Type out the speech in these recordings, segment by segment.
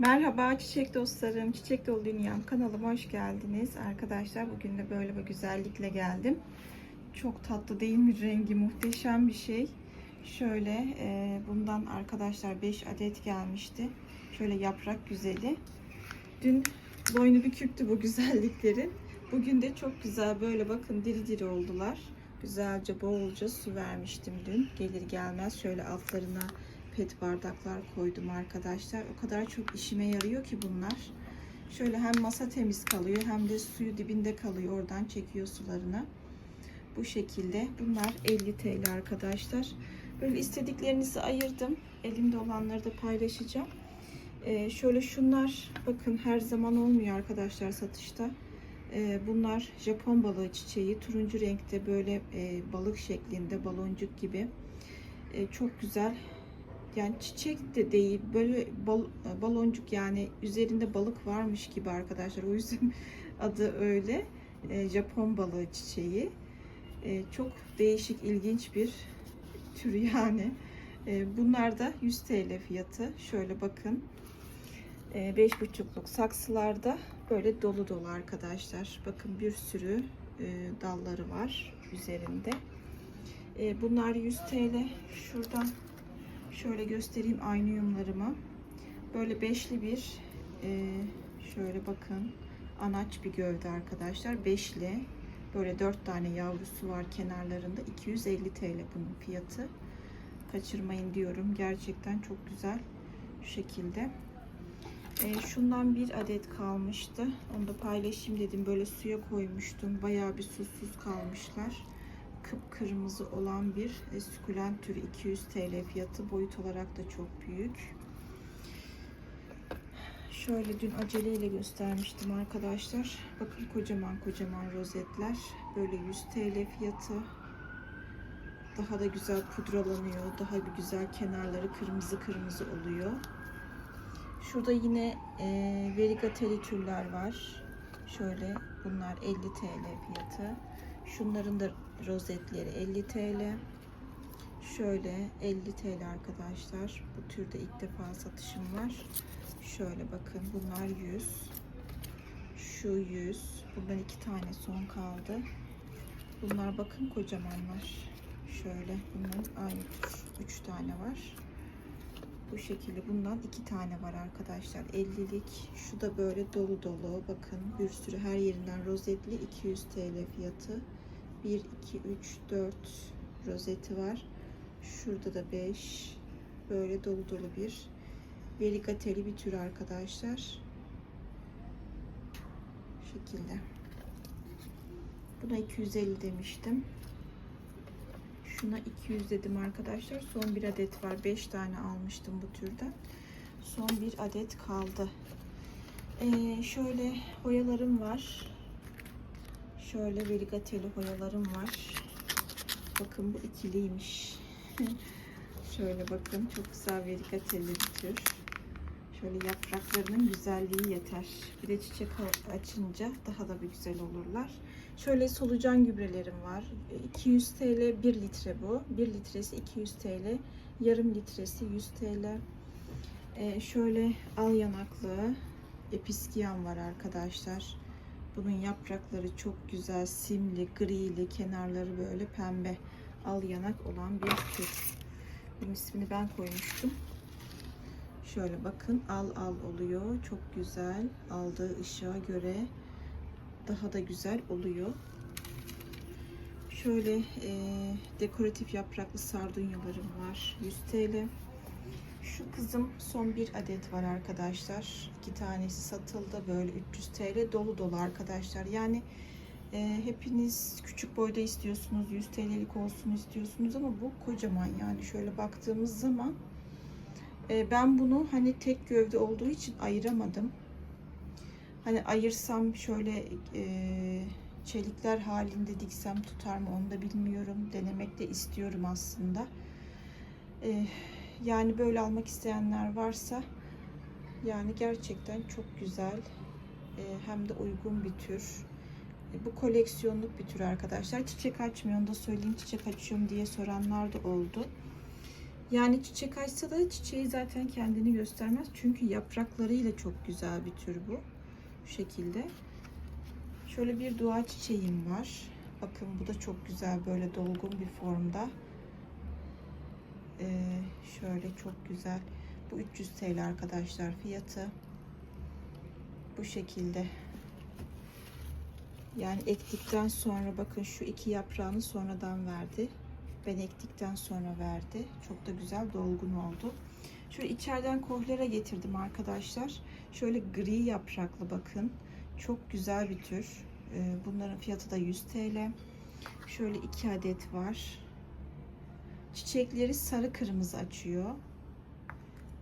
Merhaba çiçek dostlarım, Çiçek Dolu Dünyam kanalıma hoş geldiniz. Arkadaşlar bugün de böyle bir güzellikle geldim. Çok tatlı değil mi rengi muhteşem bir şey. Şöyle e, bundan arkadaşlar 5 adet gelmişti. Şöyle yaprak güzeli. Dün boynu büküktü bu güzelliklerin. Bugün de çok güzel böyle bakın diri diri oldular. Güzelce bolca su vermiştim dün. Gelir gelmez şöyle altlarına pet bardaklar koydum arkadaşlar. O kadar çok işime yarıyor ki bunlar. Şöyle hem masa temiz kalıyor hem de suyu dibinde kalıyor. Oradan çekiyor sularını. Bu şekilde. Bunlar 50 TL arkadaşlar. Böyle istediklerinizi ayırdım. Elimde olanları da paylaşacağım. Ee, şöyle şunlar bakın her zaman olmuyor arkadaşlar satışta. Ee, bunlar Japon balığı çiçeği. Turuncu renkte böyle e, balık şeklinde baloncuk gibi. E, çok güzel yani çiçek de değil böyle bal, baloncuk yani üzerinde balık varmış gibi arkadaşlar. O yüzden adı öyle. E, Japon balığı çiçeği. E, çok değişik ilginç bir tür yani. E, bunlar da 100 TL fiyatı. Şöyle bakın. E, 5,5'luk saksılarda böyle dolu dolu arkadaşlar. Bakın bir sürü e, dalları var üzerinde. E, bunlar 100 TL şuradan Şöyle göstereyim aynıyumlarımı. Böyle beşli bir e, şöyle bakın anaç bir gövde arkadaşlar. Beşli. Böyle dört tane yavrusu var kenarlarında. 250 TL bunun fiyatı. Kaçırmayın diyorum. Gerçekten çok güzel. Şu şekilde. E, şundan bir adet kalmıştı. Onu da paylaşayım dedim. Böyle suya koymuştum. Bayağı bir susuz kalmışlar kıpkırmızı olan bir e, sukulent türü 200 TL fiyatı boyut olarak da çok büyük. Şöyle dün aceleyle göstermiştim arkadaşlar. Bakın kocaman kocaman rozetler. Böyle 100 TL fiyatı. Daha da güzel pudralanıyor. Daha bir güzel kenarları kırmızı kırmızı oluyor. Şurada yine e, verigateli türler var. Şöyle bunlar 50 TL fiyatı. Şunların da rozetleri 50 TL. Şöyle 50 TL arkadaşlar. Bu türde ilk defa satışım var. Şöyle bakın bunlar 100. Şu 100. Bundan iki tane son kaldı. Bunlar bakın kocamanlar. Şöyle bunların aynı tür 3 tane var. Bu şekilde bundan iki tane var arkadaşlar. 50'lik. Şu da böyle dolu dolu. Bakın bir sürü her yerinden rozetli 200 TL fiyatı. 1, 2, 3, 4 rozeti var. Şurada da 5. Böyle dolu dolu bir verigateli bir tür arkadaşlar. Şu şekilde. Buna 250 demiştim. Şuna 200 dedim arkadaşlar. Son bir adet var. 5 tane almıştım bu türden. Son bir adet kaldı. Ee, şöyle hoyalarım var. Şöyle verigateli hoyalarım var. Bakın bu ikiliymiş. Şöyle bakın çok güzel verigateli bir tür. Şöyle yapraklarının güzelliği yeter. Bir de çiçek açınca daha da bir güzel olurlar. Şöyle solucan gübrelerim var. 200 TL 1 litre bu. 1 litresi 200 TL. Yarım litresi 100 TL. Ee, şöyle al yanaklı episkiyan var arkadaşlar. Bunun yaprakları çok güzel, simli, grili, kenarları böyle pembe al yanak olan bir tür. Bunun ismini ben koymuştum. Şöyle bakın al al oluyor. Çok güzel. Aldığı ışığa göre daha da güzel oluyor. Şöyle e, dekoratif yapraklı sardunyalarım var. 100 TL. Şu kızım son bir adet var arkadaşlar. İki tanesi satıldı böyle 300 TL dolu dolu arkadaşlar. Yani e, hepiniz küçük boyda istiyorsunuz 100 TL'lik olsun istiyorsunuz ama bu kocaman yani şöyle baktığımız zaman e, ben bunu hani tek gövde olduğu için ayıramadım. Hani ayırsam şöyle e, çelikler halinde diksem tutar mı onu da bilmiyorum. Denemek de istiyorum aslında. E, yani böyle almak isteyenler varsa yani gerçekten çok güzel e, hem de uygun bir tür. E, bu koleksiyonluk bir tür arkadaşlar. Çiçek açmıyor onu da söyleyeyim. Çiçek açıyorum diye soranlar da oldu. Yani çiçek açsa da çiçeği zaten kendini göstermez. Çünkü yapraklarıyla çok güzel bir tür bu. Bu şekilde. Şöyle bir dua çiçeğim var. Bakın bu da çok güzel böyle dolgun bir formda. Ee, şöyle çok güzel. Bu 300 TL arkadaşlar fiyatı. Bu şekilde. Yani ektikten sonra bakın şu iki yaprağını sonradan verdi. Ben ektikten sonra verdi. Çok da güzel dolgun oldu. Şöyle içeriden kohlera getirdim arkadaşlar. Şöyle gri yapraklı bakın. Çok güzel bir tür. Ee, Bunların fiyatı da 100 TL. Şöyle iki adet var. Çiçekleri sarı kırmızı açıyor.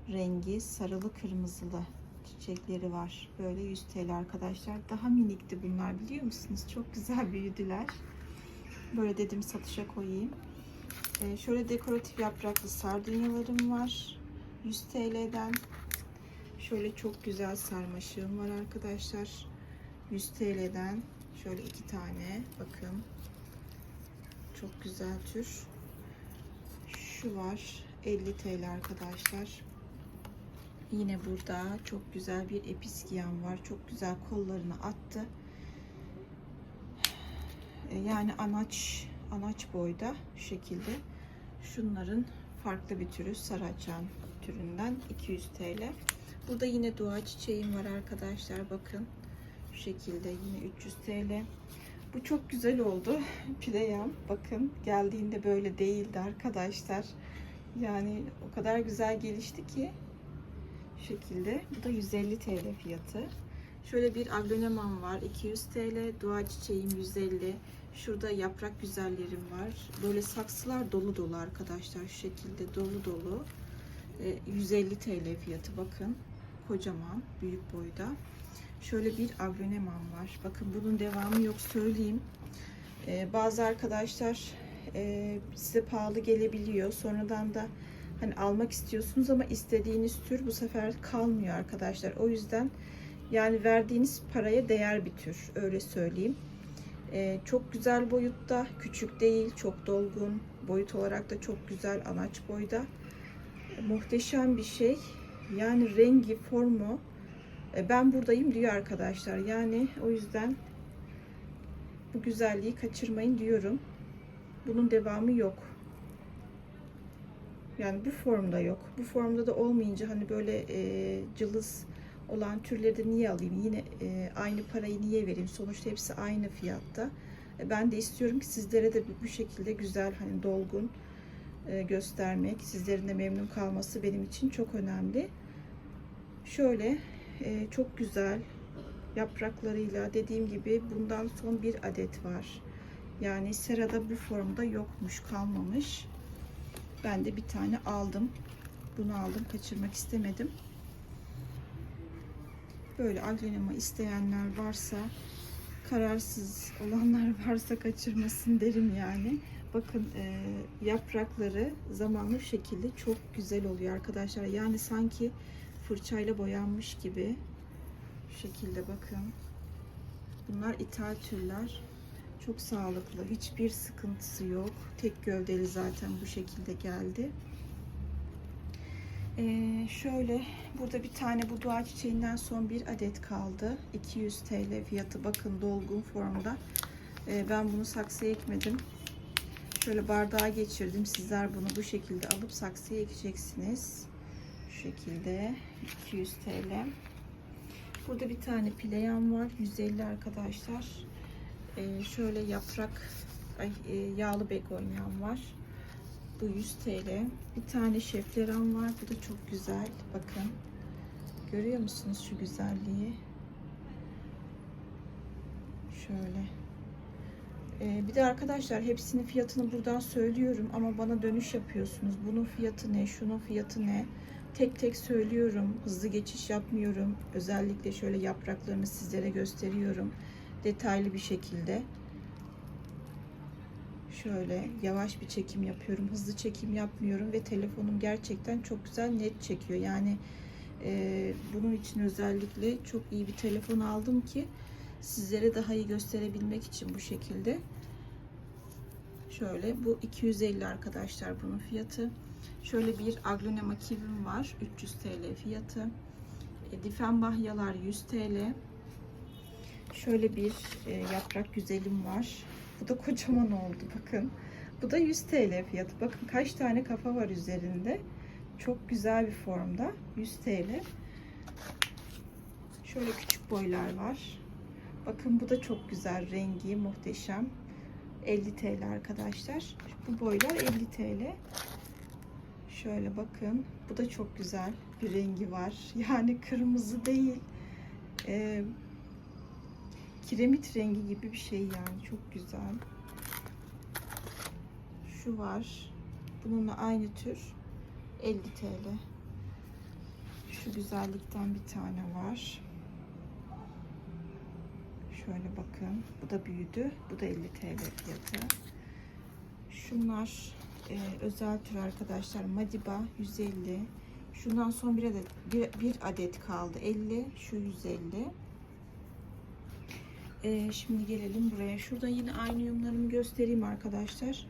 Rengi sarılı kırmızılı çiçekleri var. Böyle 100 TL arkadaşlar. Daha minikti bunlar biliyor musunuz? Çok güzel büyüdüler. Böyle dedim satışa koyayım. Ee, şöyle dekoratif yapraklı sardunyalarım var. 100 TL'den. Şöyle çok güzel sarmaşığım var arkadaşlar. 100 TL'den. Şöyle iki tane. Bakın. Çok güzel tür. Şu var. 50 TL arkadaşlar. Yine burada çok güzel bir episkiyan var. Çok güzel kollarını attı. E, Yani anaç anaç boyda şu şekilde. Şunların farklı bir türü saraçan türünden 200 TL. Burada yine dua çiçeğim var arkadaşlar. Bakın şu şekilde yine 300 TL. Bu çok güzel oldu. Pileyam bakın geldiğinde böyle değildi arkadaşlar. Yani o kadar güzel gelişti ki şu şekilde. Bu da 150 TL fiyatı. Şöyle bir aglonemam var 200 TL. Dua çiçeğim 150. Şurada yaprak güzellerim var. Böyle saksılar dolu dolu arkadaşlar. Şu şekilde dolu dolu. Ee, 150 TL fiyatı bakın. Kocaman, büyük boyda. Şöyle bir aglonemam var. Bakın bunun devamı yok söyleyeyim. Ee, bazı arkadaşlar e, size pahalı gelebiliyor. Sonradan da hani almak istiyorsunuz ama istediğiniz tür bu sefer kalmıyor arkadaşlar. O yüzden yani verdiğiniz paraya değer bir tür öyle söyleyeyim. Ee, çok güzel boyutta, küçük değil, çok dolgun. Boyut olarak da çok güzel, anaç boyda. Muhteşem bir şey. Yani rengi, formu e, ben buradayım diyor arkadaşlar. Yani o yüzden bu güzelliği kaçırmayın diyorum. Bunun devamı yok. Yani bu formda yok. Bu formda da olmayınca hani böyle e, cılız olan türleri de niye alayım? Yine e, aynı parayı niye vereyim? Sonuçta hepsi aynı fiyatta. E, ben de istiyorum ki sizlere de bu, şekilde güzel hani dolgun e, göstermek, sizlerin de memnun kalması benim için çok önemli. Şöyle e, çok güzel yapraklarıyla dediğim gibi bundan son bir adet var. Yani serada bu formda yokmuş, kalmamış. Ben de bir tane aldım. Bunu aldım, kaçırmak istemedim. Böyle agronema isteyenler varsa, kararsız olanlar varsa kaçırmasın derim yani. Bakın e, yaprakları zamanlı şekilde çok güzel oluyor arkadaşlar. Yani sanki fırçayla boyanmış gibi. Şu şekilde bakın. Bunlar ithal türler. Çok sağlıklı. Hiçbir sıkıntısı yok. Tek gövdeli zaten bu şekilde geldi. Ee, şöyle burada bir tane bu dua çiçeğinden son bir adet kaldı. 200 TL fiyatı. Bakın dolgun formda. Ee, ben bunu saksıya ekmedim. Şöyle bardağa geçirdim. Sizler bunu bu şekilde alıp saksıya ekeceksiniz. Şekilde 200 TL. Burada bir tane pileyan var. 150 arkadaşlar. Ee, şöyle yaprak ay, e, yağlı begonyam var. Bu 100 TL. Bir tane şefleram var. Bu da çok güzel. Bakın. Görüyor musunuz şu güzelliği? Şöyle. Ee, bir de arkadaşlar hepsinin fiyatını buradan söylüyorum ama bana dönüş yapıyorsunuz. Bunun fiyatı ne? Şunun fiyatı ne? Tek tek söylüyorum. Hızlı geçiş yapmıyorum. Özellikle şöyle yapraklarını sizlere gösteriyorum. Detaylı bir şekilde. Şöyle yavaş bir çekim yapıyorum. Hızlı çekim yapmıyorum ve telefonum gerçekten çok güzel net çekiyor. Yani e, bunun için özellikle çok iyi bir telefon aldım ki sizlere daha iyi gösterebilmek için bu şekilde. Şöyle bu 250 arkadaşlar bunun fiyatı. Şöyle bir aglonema kivim var. 300 TL fiyatı. E, Difenbahyalar 100 TL. Şöyle bir e, yaprak güzelim var. Bu da kocaman oldu bakın. Bu da 100 TL fiyatı. Bakın kaç tane kafa var üzerinde. Çok güzel bir formda. 100 TL. Şöyle küçük boylar var. Bakın bu da çok güzel rengi muhteşem. 50 TL arkadaşlar. Bu boylar 50 TL. Şöyle bakın. Bu da çok güzel bir rengi var. Yani kırmızı değil. Ee, kiremit rengi gibi bir şey yani. Çok güzel. Şu var. Bununla aynı tür. 50 TL. Şu güzellikten bir tane var. Şöyle bakın. Bu da büyüdü. Bu da 50 TL fiyatı. Şunlar e, özel tür arkadaşlar. Madiba 150. Şundan son bir adet bir, bir adet kaldı. 50. Şu 150. E, şimdi gelelim buraya. Şurada yine aynı yumlarımı göstereyim arkadaşlar.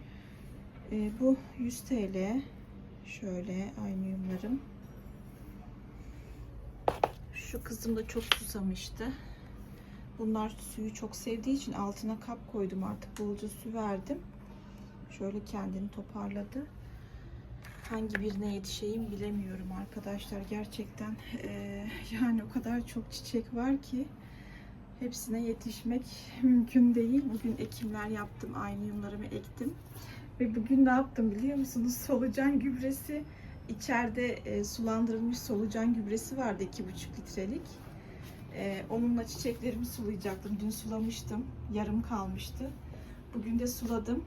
E, bu 100 TL. Şöyle aynı yumlarım. Şu kızım da çok susamıştı. Bunlar suyu çok sevdiği için altına kap koydum artık bolca su verdim. Şöyle kendini toparladı. Hangi birine yetişeyim bilemiyorum arkadaşlar. Gerçekten eee, yani o kadar çok çiçek var ki hepsine yetişmek mümkün değil. Bugün ekimler yaptım. Aynı yumlarımı ektim. Ve bugün ne yaptım biliyor musunuz? Solucan gübresi içeride e, sulandırılmış solucan gübresi vardı 2,5 litrelik. E, onunla çiçeklerimi sulayacaktım. Dün sulamıştım. Yarım kalmıştı. Bugün de suladım.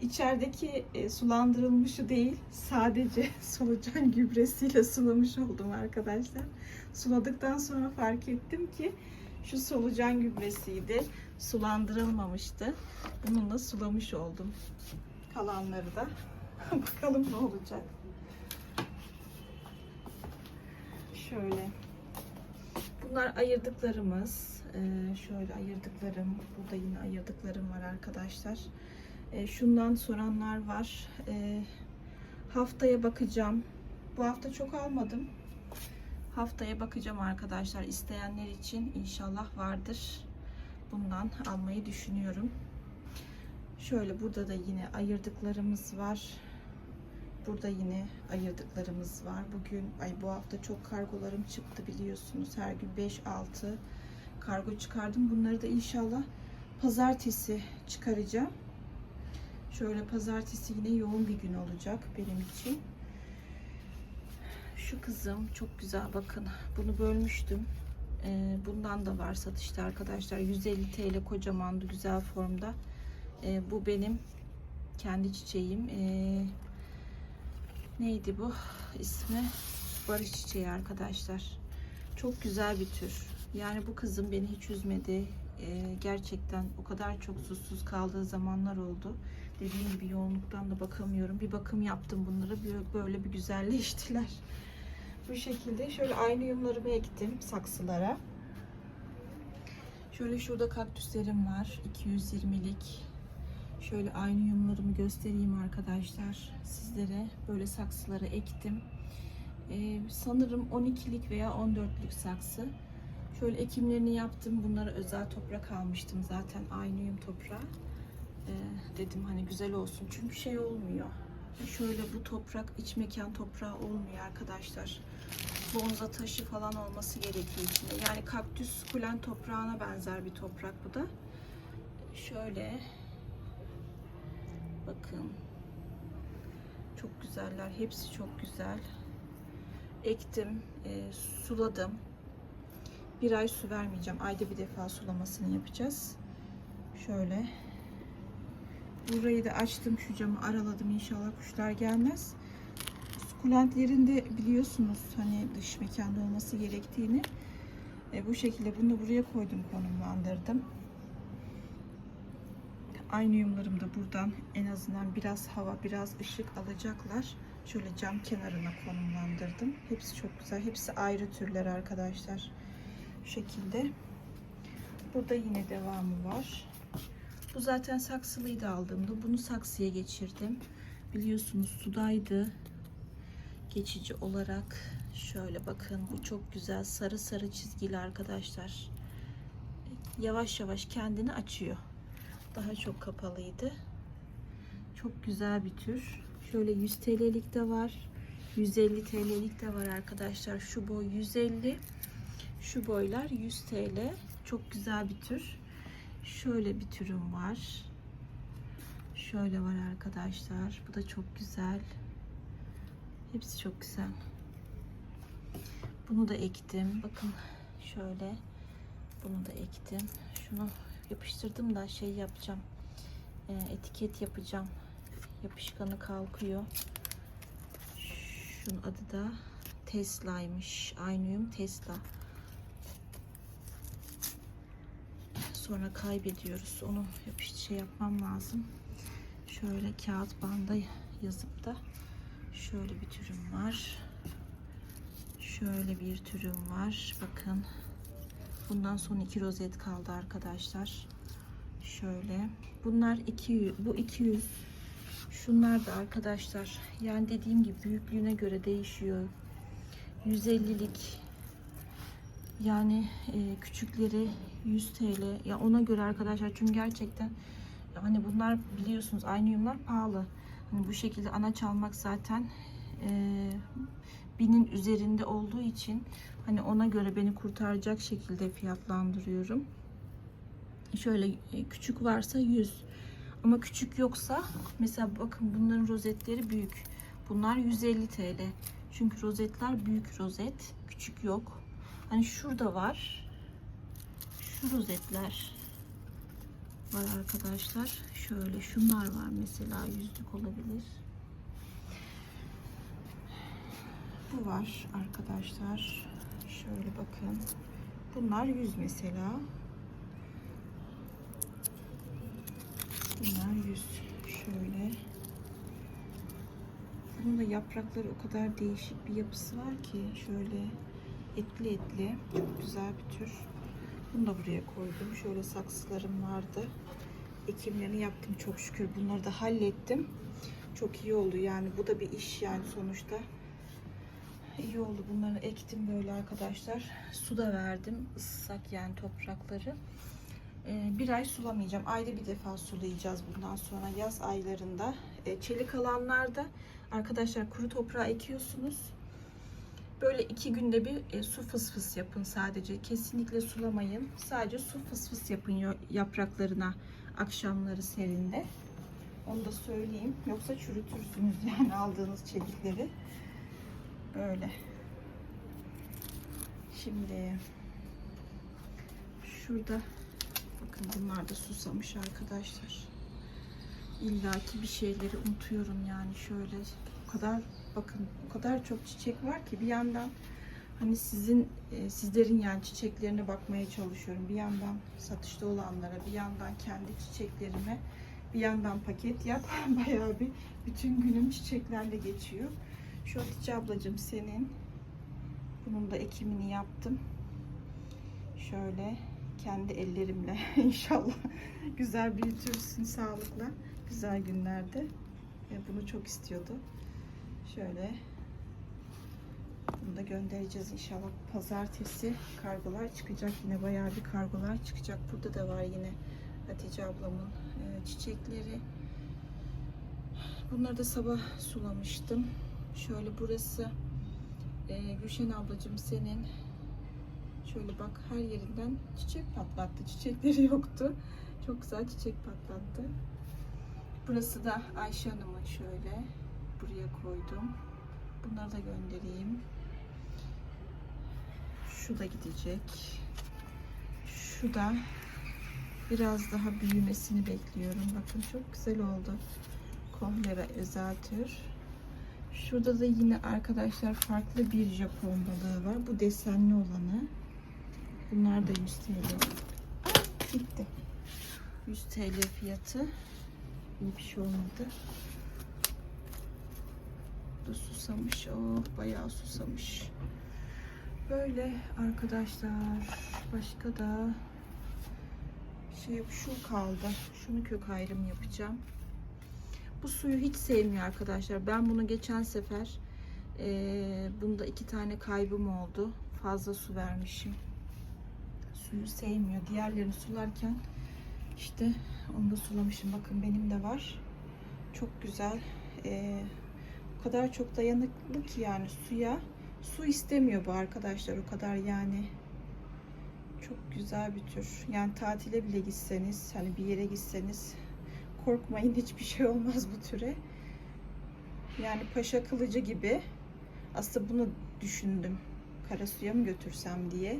İçerideki e, sulandırılmışı değil, sadece solucan gübresiyle sulamış oldum arkadaşlar. Suladıktan sonra fark ettim ki şu solucan gübresiydi. Sulandırılmamıştı. Bununla sulamış oldum. Kalanları da. Bakalım ne olacak. Şöyle. Bunlar ayırdıklarımız. Ee, şöyle ayırdıklarım. Burada yine ayırdıklarım var arkadaşlar. Ee, şundan soranlar var. Ee, haftaya bakacağım. Bu hafta çok almadım. Haftaya bakacağım arkadaşlar. İsteyenler için inşallah vardır. Bundan almayı düşünüyorum. Şöyle burada da yine ayırdıklarımız var. Burada yine ayırdıklarımız var. Bugün, ay bu hafta çok kargolarım çıktı biliyorsunuz. Her gün 5-6 kargo çıkardım. Bunları da inşallah pazartesi çıkaracağım. Şöyle pazartesi yine yoğun bir gün olacak benim için. Şu kızım çok güzel bakın. Bunu bölmüştüm. Ee, bundan da var satışta arkadaşlar. 150 TL kocamandı güzel formda. Ee, bu benim kendi çiçeğim. Ee, neydi bu ismi? Barış çiçeği arkadaşlar. Çok güzel bir tür. Yani bu kızım beni hiç üzmedi. Ee, gerçekten o kadar çok susuz kaldığı zamanlar oldu. Dediğim gibi yoğunluktan da bakamıyorum. Bir bakım yaptım bunlara. Böyle bir güzelleştiler. Bu şekilde şöyle aynı yumlarımı ektim saksılara. Şöyle şurada kaktüslerim var. 220'lik. Şöyle aynı yumlarımı göstereyim arkadaşlar sizlere. Böyle saksılara ektim. Ee, sanırım 12'lik veya 14'lük saksı. Şöyle ekimlerini yaptım. Bunlara özel toprak almıştım zaten aynı yum toprağı. Ee, dedim hani güzel olsun. Çünkü şey olmuyor. Şöyle bu toprak iç mekan toprağı olmuyor arkadaşlar. Bonza taşı falan olması gerekiyor içinde. Yani kaktüs kulen toprağına benzer bir toprak bu da. Şöyle bakın. Çok güzeller. Hepsi çok güzel. Ektim, e, suladım. Bir ay su vermeyeceğim. Ayda bir defa sulamasını yapacağız. Şöyle Burayı da açtım şu camı araladım inşallah kuşlar gelmez. Sukulentlerin de biliyorsunuz hani dış mekanda olması gerektiğini. E, bu şekilde bunu da buraya koydum konumlandırdım. Aynı yumlarım da buradan en azından biraz hava biraz ışık alacaklar. Şöyle cam kenarına konumlandırdım. Hepsi çok güzel. Hepsi ayrı türler arkadaşlar. Şu şekilde. Burada yine devamı var. Bu zaten saksılıydı aldığımda. Bunu saksıya geçirdim. Biliyorsunuz sudaydı. geçici olarak şöyle bakın bu çok güzel sarı sarı çizgili arkadaşlar. Yavaş yavaş kendini açıyor. Daha çok kapalıydı. Çok güzel bir tür. Şöyle 100 TL'lik de var. 150 TL'lik de var arkadaşlar. Şu boy 150. Şu boylar 100 TL. Çok güzel bir tür. Şöyle bir türüm var. Şöyle var arkadaşlar. Bu da çok güzel. Hepsi çok güzel. Bunu da ektim. Bakın şöyle. Bunu da ektim. Şunu yapıştırdım da şey yapacağım. Ee, etiket yapacağım. Yapışkanı kalkıyor. Şunun adı da Tesla'ymış. Aynıyum Tesla. Sonra kaybediyoruz. Onu yapış şey yapmam lazım. Şöyle kağıt banda yazıp da şöyle bir türüm var. Şöyle bir türüm var. Bakın. Bundan son iki rozet kaldı arkadaşlar. Şöyle. Bunlar 200. Bu 200. Şunlar da arkadaşlar. Yani dediğim gibi büyüklüğüne göre değişiyor. 150'lik yani e, küçükleri 100 TL. Ya ona göre arkadaşlar çünkü gerçekten hani bunlar biliyorsunuz aynı yumlar pahalı. Hani bu şekilde anaç almak zaten e, binin üzerinde olduğu için hani ona göre beni kurtaracak şekilde fiyatlandırıyorum. Şöyle e, küçük varsa 100 ama küçük yoksa mesela bakın bunların rozetleri büyük. Bunlar 150 TL. Çünkü rozetler büyük rozet, küçük yok. Hani şurada var. Şu rozetler var arkadaşlar. Şöyle şunlar var mesela yüzlük olabilir. Bu var arkadaşlar. Şöyle bakın. Bunlar 100 mesela. Bunlar 100. Şöyle. Bunun da yaprakları o kadar değişik bir yapısı var ki şöyle etli etli çok güzel bir tür. Bunu da buraya koydum. Şöyle saksılarım vardı. Ekimlerini yaptım çok şükür. Bunları da hallettim. Çok iyi oldu yani. Bu da bir iş yani sonuçta. İyi oldu. Bunları ektim böyle arkadaşlar. Su da verdim. Islak yani toprakları. Ee, bir ay sulamayacağım. Ayda bir defa sulayacağız bundan sonra yaz aylarında. Ee, çelik alanlarda arkadaşlar kuru toprağa ekiyorsunuz. Böyle iki günde bir e, su fıs fıs yapın sadece. Kesinlikle sulamayın. Sadece su fıs fıs yapın yapraklarına akşamları serinde. Onu da söyleyeyim. Yoksa çürütürsünüz yani aldığınız çelikleri. Böyle. Şimdi şurada bakın bunlar da susamış arkadaşlar. İlla ki bir şeyleri unutuyorum yani şöyle o kadar bakın o kadar çok çiçek var ki bir yandan hani sizin e, sizlerin yani çiçeklerine bakmaya çalışıyorum. Bir yandan satışta olanlara, bir yandan kendi çiçeklerime, bir yandan paket yap. Bayağı bir bütün günüm çiçeklerle geçiyor. Şu Hatice ablacığım senin. Bunun da ekimini yaptım. Şöyle kendi ellerimle inşallah güzel büyütürsün sağlıkla güzel günlerde. Bunu çok istiyordu. Şöyle bunu da göndereceğiz inşallah. Pazartesi kargolar çıkacak. Yine bayağı bir kargolar çıkacak. Burada da var yine Hatice ablamın e, çiçekleri. Bunları da sabah sulamıştım. Şöyle burası e, Gülşen ablacığım senin. Şöyle bak her yerinden çiçek patlattı. Çiçekleri yoktu. Çok güzel çiçek patlattı. Burası da Ayşe Hanım'ın şöyle. Buraya koydum. Bunları da göndereyim. Şu da gidecek. Şu da biraz daha büyümesini bekliyorum. Bakın çok güzel oldu. Kohlera özel tür. Şurada da yine arkadaşlar farklı bir Japon balığı var. Bu desenli olanı. Bunlar da 100 TL. Ah, gitti. 100 TL fiyatı. İyi bir şey olmadı. Bu susamış. Oh bayağı susamış. Böyle arkadaşlar. Başka da şey şu kaldı. Şunu kök ayrım yapacağım. Bu suyu hiç sevmiyor arkadaşlar. Ben bunu geçen sefer Ee, bunda iki tane kaybım oldu. Fazla su vermişim. Suyu sevmiyor. Diğerlerini sularken işte onu da sulamışım. Bakın benim de var. Çok güzel. Ee, o kadar çok dayanıklı ki yani suya. Su istemiyor bu arkadaşlar o kadar yani. Çok güzel bir tür. Yani tatile bile gitseniz, hani bir yere gitseniz korkmayın hiçbir şey olmaz bu türe. Yani paşa kılıcı gibi. Aslında bunu düşündüm. Karasu'ya mı götürsem diye.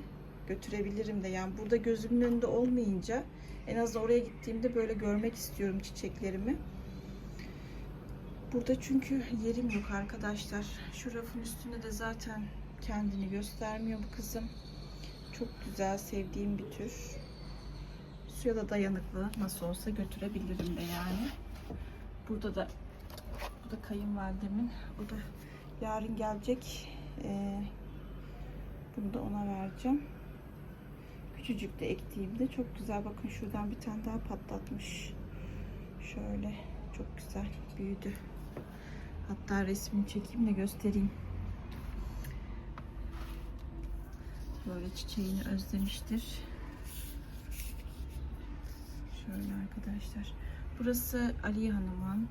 Götürebilirim de yani burada gözümün önünde olmayınca en azından oraya gittiğimde böyle görmek istiyorum çiçeklerimi. Burada çünkü yerim yok arkadaşlar. Şu rafın üstünde de zaten kendini göstermiyor bu kızım. Çok güzel sevdiğim bir tür. Suya da dayanıklı. Nasıl olsa götürebilirim de yani. Burada da bu da kayınvalidemin. O da yarın gelecek. Ee, bunu da ona vereceğim. Küçücük de ektiğimde çok güzel. Bakın şuradan bir tane daha patlatmış. Şöyle çok güzel büyüdü. Hatta resmini çekeyim de göstereyim. Böyle çiçeğini özlemiştir. Şöyle arkadaşlar. Burası Aliye Hanım'ın.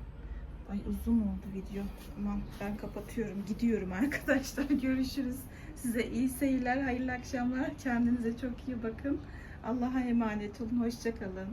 Ay uzun oldu video. Aman ben kapatıyorum. Gidiyorum arkadaşlar. Görüşürüz. Size iyi seyirler, hayırlı akşamlar. Kendinize çok iyi bakın. Allah'a emanet olun. Hoşçakalın.